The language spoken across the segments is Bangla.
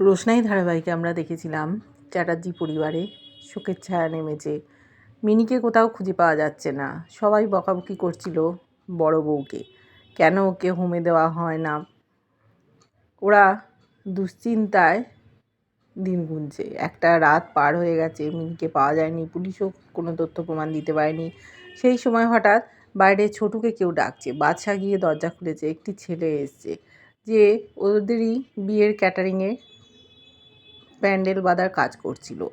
রোশনাই ধারাবাহিকে আমরা দেখেছিলাম চ্যাটার্জি পরিবারে। শোকের ছায়া নেমেছে মিনিকে কোথাও খুঁজে পাওয়া যাচ্ছে না। সবাই বকাবকি করছিল বড় বউকে। কেন ওকে হোমে দেওয়া হয় না? ওরা দুশ্চিন্তায় দিন গুনছে। একটা রাত পার হয়ে গেছে। মিনিকে পাওয়া যায়নি। পুলিশও কোনো তথ্য প্রমাণ দিতে পারেনি। সেই সময় হঠাৎ বাইরে ছোটুকে কেউ ডাকছে। বাদশা গিয়ে দরজা খুলেছে। একটি ছেলে এসছে যে ওদেরই বিয়ের ক্যাটারিংয়ে প্যান্ডেল বাঁধার কাজ করছিল।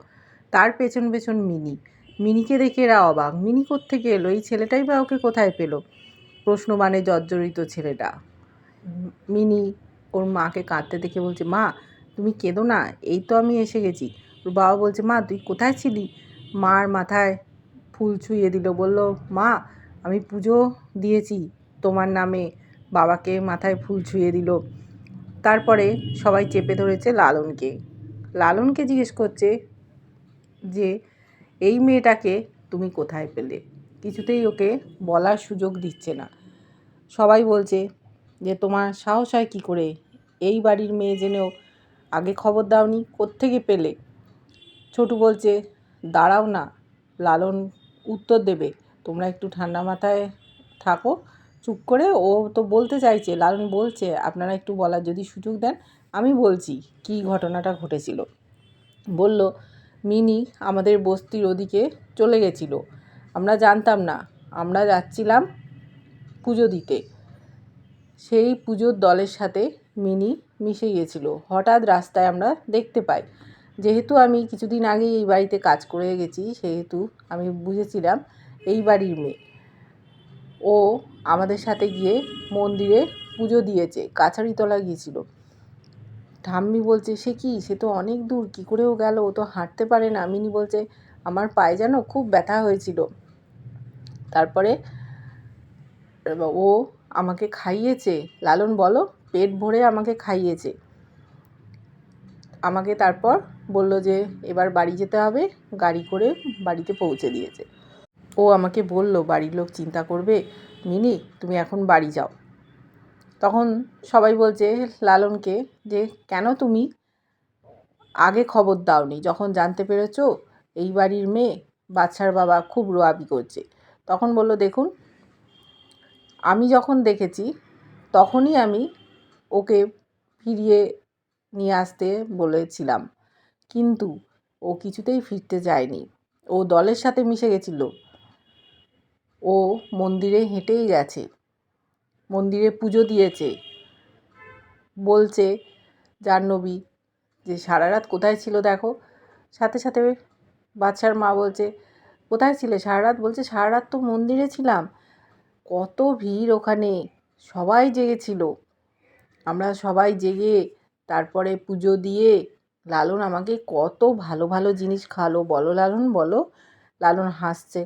তার পেছন পেছন মিনি। মিনিকে দেখে এরা অবাক। মিনি কোত্থেকে এলো? এই ছেলেটাই বা ওকে কোথায় পেল? প্রশ্ন মানে জর্জরিত ছেলেটা। মিনি ওর মাকে কাঁদতে দেখে বলছে, মা, তুমি কেঁদো না? এই তো আমি এসে গেছি। ওর বাবা বলছে, মা, তুই কোথায় ছিলি? মার মাথায় ফুল ছুঁয়ে দিল। বলল, মা, আমি পুজো দিয়েছি তোমার নামে। বাবাকে মাথায় ফুল ছুঁয়ে দিল। তারপরে সবাই চেপে ধরেছে লালনকে। লালনকে জিজ্ঞেস করছে যে, এই মেয়েটাকে তুমি কোথায় পেলে? কিছুতেই ওকে বলার সুযোগ দিচ্ছে না। সবাই বলছে যে, তোমার সাহস হয় কী করে? এই বাড়ির মেয়ে জেনেও আগে খবর দাওনি, কোত্থেকে পেলে? ছোটু বলছে, দাঁড়াও না, লালন উত্তর দেবে। তোমরা একটু ঠান্ডা মাথায় থাকো, চুপ করে। ও তো বলতে চাইছে, লালন বলছে, আপনারা একটু বলার যদি সুযোগ দেন আমি বলছি কী ঘটনাটা ঘটেছিল। বলল, মিনি আমাদের বস্তির ওদিকে চলে গেছিল। আমরা জানতাম না। আমরা যাচ্ছিলাম পুজো দিতে। সেই পুজোর দলের সাথে মিনি মিশে গিয়েছিল হঠাৎ রাস্তায় আমরা দেখতে পাই। যেহেতু আমি কিছুদিন আগে এই বাড়িতে কাজ করে গেছি, সেহেতু আমি বুঝেছিলাম এই বাড়ির মেয়ে। ও আমাদের সাথে গিয়ে মন্দিরে পুজো দিয়েছে, কাছারিতলা গিয়েছিল। ঠাম্মি বলছে, সে কি? সে তো অনেক দূর, কী করেও গেল? ও তো হাঁটতে পারে না। মিনি বলছে, আমার পায়ে যেন খুব ব্যথা হয়েছিল। তারপরে ও আমাকে খাইয়েছে। লালন, বলো, পেট ভরে আমাকে খাইয়েছে। আমাকে তারপর বলল যে, এবার বাড়ি যেতে হবে। গাড়ি করে বাড়িতে পৌঁছে দিয়েছে। ও আমাকে বলল, বাড়ির লোক চিন্তা করবে? মিনি, তুমি এখন বাড়ি যাও। তখন সবাই বলছে লালনকে, যে কেন তুমি আগে খবর দাওনি? যখন জানতে পেরেছ এই বাড়ির মেয়ে বাচ্চার বাবা খুব রোয়াবি করছে। তখন বলল, দেখুন, আমি যখন দেখেছি, তখনই আমি ওকে ফিরিয়ে নিয়ে আসতে বলেছিলাম। কিন্তু ও কিছুতেই ফিরতে যায়নি। ও দলের সাথে মিশে গেছিল। ও মন্দিরে হেঁটেই গেছে। মন্দিরে পুজো দিয়েছে। বলছে জাহ্নবী যে, সারা রাত কোথায় ছিল দেখো? সাথে সাথে বাচ্চার মা বলছে, কোথায় ছিলে? সারা রাত? বলছে, সারা রাত তো মন্দিরে ছিলাম। কত ভিড় ওখানে। সবাই জেগেছিল। আমরা সবাই জেগে তারপরে পুজো দিয়ে, লালন আমাকে কত ভালো ভালো জিনিস খালো বলো লালন বলো। লালন হাসছে।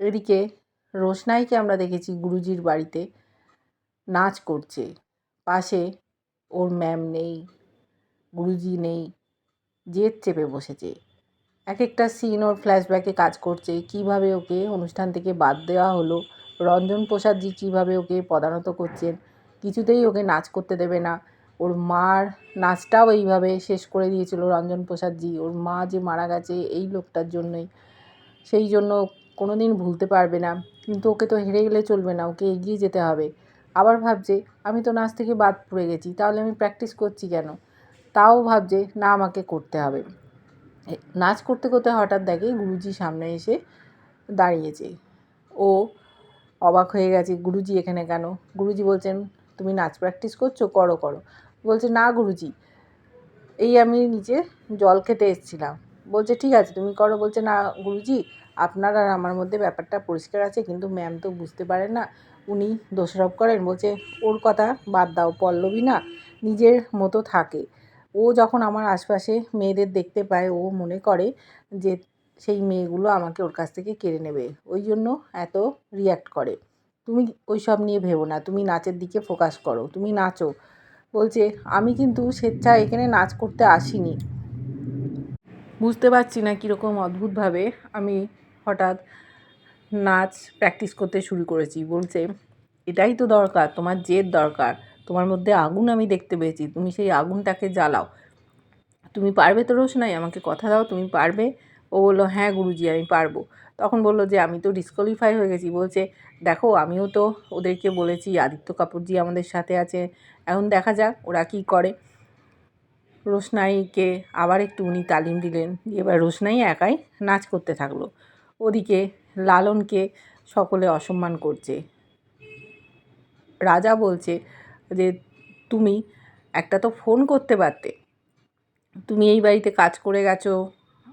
এদিকে রোশনাইকে আমরা দেখেছি গুরুজির বাড়িতে। নাচ করছে। পাশে ওর ম্যাম নেই, গুরুজি নেই, জেদ চেপে বসেছে। এক একটা সিন ওর ফ্ল্যাশব্যাকে কাজ করছে। কীভাবে ওকে অনুষ্ঠান থেকে বাদ দেওয়া হলো? রঞ্জন প্রসাদজি কীভাবে ওকে পদানত করছেন? কিছুতেই ওকে নাচ করতে দেবে না। ওর মার নাচটাও এইভাবে শেষ করে দিয়েছিল রঞ্জন প্রসাদজি ওর মা যে মারা গেছে এই লোকটার জন্যই। সেই জন্য কোনো দিন ভুলতে পারবে না। কিন্তু ওকে তো হেরে গেলে চলবে না। ওকে এগিয়ে যেতে হবে। আবার ভাবছে, আমি তো নাচ থেকে বাদ পড়ে গেছি, তাহলে আমি প্র্যাকটিস করছি কেন? তাও ভাবছে, না, আমাকে করতে হবে। নাচ করতে করতে হঠাৎ দেখে গুরুজি সামনে এসে দাঁড়িয়েছে। ও অবাক হয়ে গেছে, গুরুজি, এখানে কেন? গুরুজি বলছেন, তুমি নাচ প্র্যাকটিস করছ? করো করো। বলছে, না, গুরুজি। এই আমি নিচে জল খেতে এসেছিলাম। বলছে, ঠিক আছে, তুমি করো। বলছে, না, গুরুজি, আপনার আর আমার মধ্যে ব্যাপারটা পরিষ্কার আছে, কিন্তু ম্যাম তো বুঝতে পারে না। উনি দোষারোপ করেন, বলছে, ওর কথা বাদ দাও, পল্লবী না নিজের মতো থাকে। ও যখন আমার আশপাশে মেয়েদের দেখতে পায়, ও মনে করে যে সেই মেয়েগুলো আমাকে ওর কাছ থেকে কেড়ে নেবে। ওই জন্য এত রিয়্যাক্ট করে। তুমি ওই সব নিয়ে ভেবো না, তুমি নাচের দিকে ফোকাস করো, তুমি নাচো। বলছে, আমি কিন্তু স্বেচ্ছায় এখানে নাচ করতে আসিনি। বুঝতে পারছি না কীরকম অদ্ভুতভাবে আমি হঠাৎ নাচ প্র্যাকটিস করতে শুরু করেছি। বলছে, এটাই তো দরকার, তোমার জেদ দরকার। তোমার মধ্যে আগুন আমি দেখতে পেয়েছি, তুমি সেই আগুনটাকে জ্বালাও। তুমি পারবে তো রোশনাই, আমাকে কথা দাও, তুমি পারবে? ও বলল হ্যাঁ গুরুজি, আমি পারব। তখন বলল যে, আমি তো ডিসকোয়ালিফাই হয়ে গেছি। বলছে, দেখো, আমিও তো ওদেরকে বলেছি, আদিত্য কাপুরজি আমাদের সাথে আছে। এখন দেখা যাক ওরা কী করে। রোশনাইকে আবার একটু উনি তালিম দিলেন এবার রোশনাই একাই নাচ করতে থাকল। ওদিকে লালনকে সকলে অসম্মান করছে। রাজা বলছে যে, তুমি একটা তো ফোন করতে পারতে। তুমি এই বাড়িতে কাজ করে গেছো।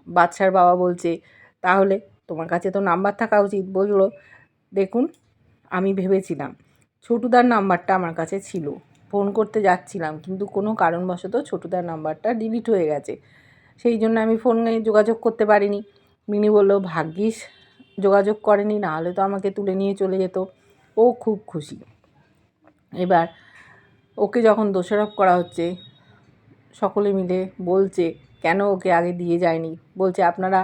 বাচ্চার বাবা বলছে, তাহলে তোমার কাছে তো নাম্বার থাকা উচিত। বলল, দেখুন, আমি ভেবেছিলাম ছোটুদার নাম্বারটা আমার কাছে ছিল। ফোন করতে যাচ্ছিলাম, কিন্তু কোনো কারণবশত ছোটুদার নাম্বারটা ডিলিট হয়ে গেছে। সেই জন্য আমি ফোনে যোগাযোগ করতে পারিনি। মিনি বলল, ভাগ্যিস যোগাযোগ করেনি না হলে তো আমাকে তুলে নিয়ে চলে যেত। ও খুব খুশি। এবার ওকে যখন দোষারোপ করা হচ্ছে, সকলে মিলে বলছে, কেন ওকে আগে দিয়ে যায়নি? বলছে, আপনারা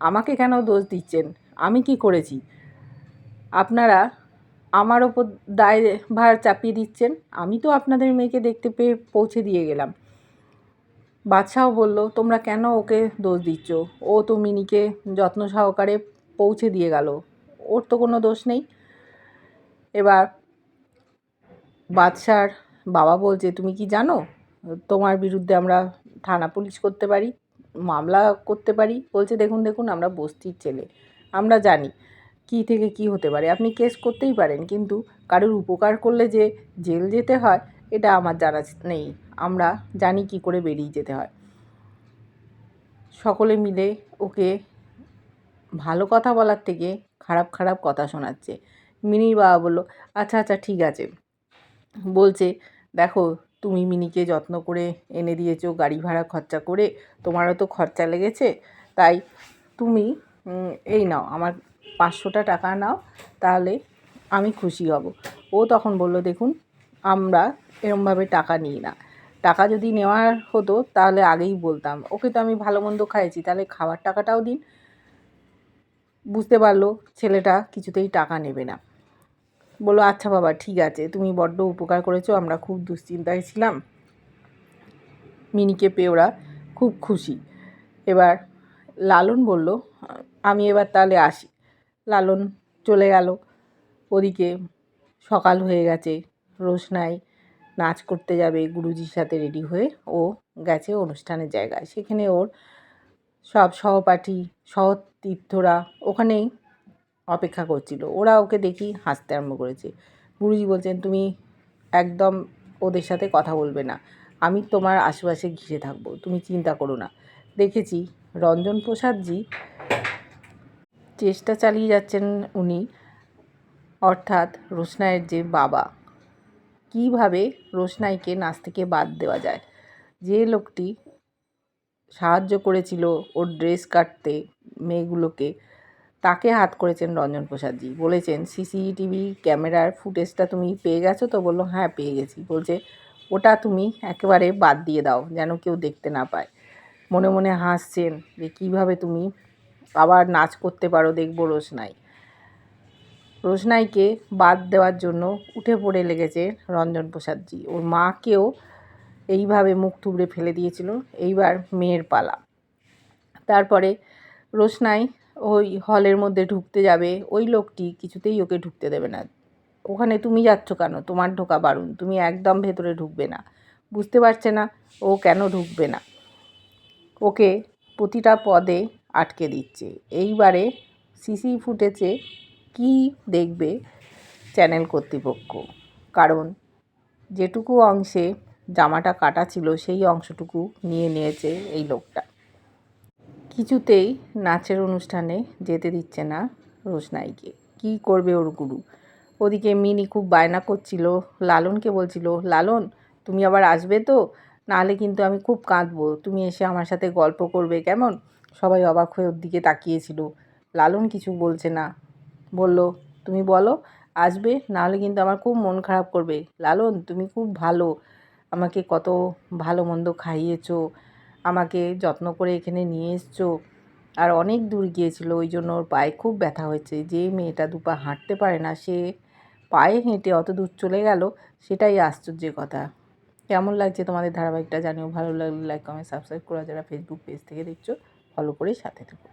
আমাকে কেন দোষ দিচ্ছেন? আমি কি করেছি? আপনারা আমার ওপর দায় ভার চাপিয়ে দিচ্ছেন? আমি তো আপনাদের মেয়েকে দেখতে পেয়ে পৌঁছে দিয়ে গেলাম। বাদশাহ বলল, তোমরা কেন ওকে দোষ দিচ্ছ? ও তো মিনিকে যত্ন সহকারে পৌঁছে দিয়ে গেল। ওর তো কোনো দোষ নেই। এবার বাদশার বাবা বলছে, তুমি কি জানো? তোমার বিরুদ্ধে আমরা থানা পুলিশ করতে পারি, মামলা করতে পারি। বলছে, দেখুন দেখুন, আমরা বস্তির ছেলে, আমরা জানি কি থেকে কি হতে পারে। আপনি কেস করতেই পারেন, কিন্তু কারোর উপকার করলে যে জেল যেতে হয়, এটা আমার জানা নেই। আমরা জানি কি করে বেরিয়ে যেতে হয়। সকলে মিলে ওকে ভালো কথা বলার থেকে খারাপ খারাপ কথা শোনাচ্ছে। মিনির বাবা বলল আচ্ছা আচ্ছা ঠিক আছে। বলছে, দেখো, তুমি মিনিকে যত্ন করে এনে দিয়েছ, গাড়ি ভাড়া খরচা করে, তোমারও তো খরচা লেগেছে। তাই তুমি এই নাও, আমার পাঁচশোটা টাকা নাও, তাহলে আমি খুশি হব। ও তখন বলল, দেখুন, আমরা এরমভাবে টাকা নিই না। টাকা যদি নেওয়ার হতো, তাহলে আগেই বলতাম। ওকে তো আমি ভালো মন্দ খাইয়েছি, তাহলে খাওয়ার টাকাটাও দিন। বুঝতে পারল ছেলেটা কিছুতেই টাকা নেবে না। বলল আচ্ছা বাবা, ঠিক আছে, তুমি বড্ড উপকার করেছ, আমরা খুব দুশ্চিন্তায় ছিলাম। মিনিকে পেয়ে ওরা খুব খুশি। এবার লালন বলল, আমি এবার তাহলে আসি। লালন চলে গেল। ওদিকে সকাল হয়ে গেছে, রোশনাই নাচ করতে যাবে, গুরুজির সাথে রেডি হয়ে ও গেছে অনুষ্ঠানের জায়গায়। সেখানে ওর সব সহপাঠী, সহতীর্থরা ওখানেই অপেক্ষা করছিল। ওরা ওকে দেখি হাসতে আরম্ভ করেছে। গুরুজি বলছেন, তুমি একদম ওদের সাথে কথা বলবে না। আমি তোমার আশেপাশে ঘিরে থাকব। তুমি চিন্তা করো না। দেখেছি রঞ্জন প্রসাদজি চেষ্টা চালিয়ে যাচ্ছেন উনি। অর্থাৎ রোশনাইয়ের যে বাবা, কীভাবে রোশনাইকে নাচ থেকে বাদ দেওয়া যায়? যে লোকটি সাহায্য করেছিল ওর ড্রেস কাটতে মেয়েগুলোকে। তাকে হাত করেছেন রঞ্জন প্রসাদজি। বলেছেন, সিসিটিভি ক্যামেরার ফুটেজটা তুমি পেয়ে গেছো তো? বলল হ্যাঁ পেয়ে গেছি। বলছে, ওটা তুমি একেবারে বাদ দিয়ে দাও, যেন কেউ দেখতে না পায়। মনে মনে হাসছেন যে, কীভাবে তুমি আবার নাচ করতে পারো দেখব রোশনাই। রোশনাইকে বাদ দেওয়ার জন্য উঠে পড়ে লেগেছে রঞ্জন প্রসাদজি। ওর মাকেও এইভাবে মুখ থুবড়ে ফেলে দিয়েছিল। এইবার মেয়ের পালা। তারপরে রোশনাই ওই হলের মধ্যে ঢুকতে যাবে। ওই লোকটি কিছুতেই ওকে ঢুকতে দেবে না। ওখানে তুমি যাচ্ছ কেন? তোমার ঢোকা বারুন তুমি একদম ভেতরে ঢুকবে না। বুঝতে পারছে না ও কেন ঢুকবে না। ওকে প্রতিটা পদে আটকে দিচ্ছে। এইবারে সিসি ফুটেছে কি দেখবে চ্যানেল কর্তৃপক্ষ। কারণ যেটুকু অংশে জামাটা কাটা ছিল, সেই অংশটুকু নিয়ে নিয়েছে এই লোকটা। কিছুতেই নাচের অনুষ্ঠানে যেতে দিচ্ছে না রোশনাইকে কি করবে ওর গুরু? ওদিকে মিনি খুব বায়না করছিল, লালনকে বলছিল, লালন, তুমি আবার আসবে তো? নাহলে কিন্তু আমি খুব কাঁদবো। তুমি এসে আমার সাথে গল্প করবে কেমন? সবাই অবাক হয়ে ওর দিকে তাকিয়েছিল। লালন কিছু বলছে না। বলল, তুমি বলো, আসবে? নাহলে কিন্তু আমার খুব মন খারাপ করবে। লালন, তুমি খুব ভালো। আমাকে কত ভালো মন্দ খাইয়েছো, আমাকে যত্ন করে এখানে নিয়ে এসছো। আর অনেক দূর গিয়েছিল, ওই জন্য ওর পায়ে খুব ব্যথা হয়েছে। যে মেয়েটা দুপা হাঁটতে পারে না, সে পায়ে হেঁটে অত দূর চলে গেল, সেটাই আশ্চর্যের কথা। কেমন লাগছে তোমাদের ধারাবাহিকটা জানিও, ভালো লাগলে লাইক কমেন্ট সাবস্ক্রাইব করা যারা ফেসবুক পেজ থেকে দেখছ ফলো করে সাথে থেকো।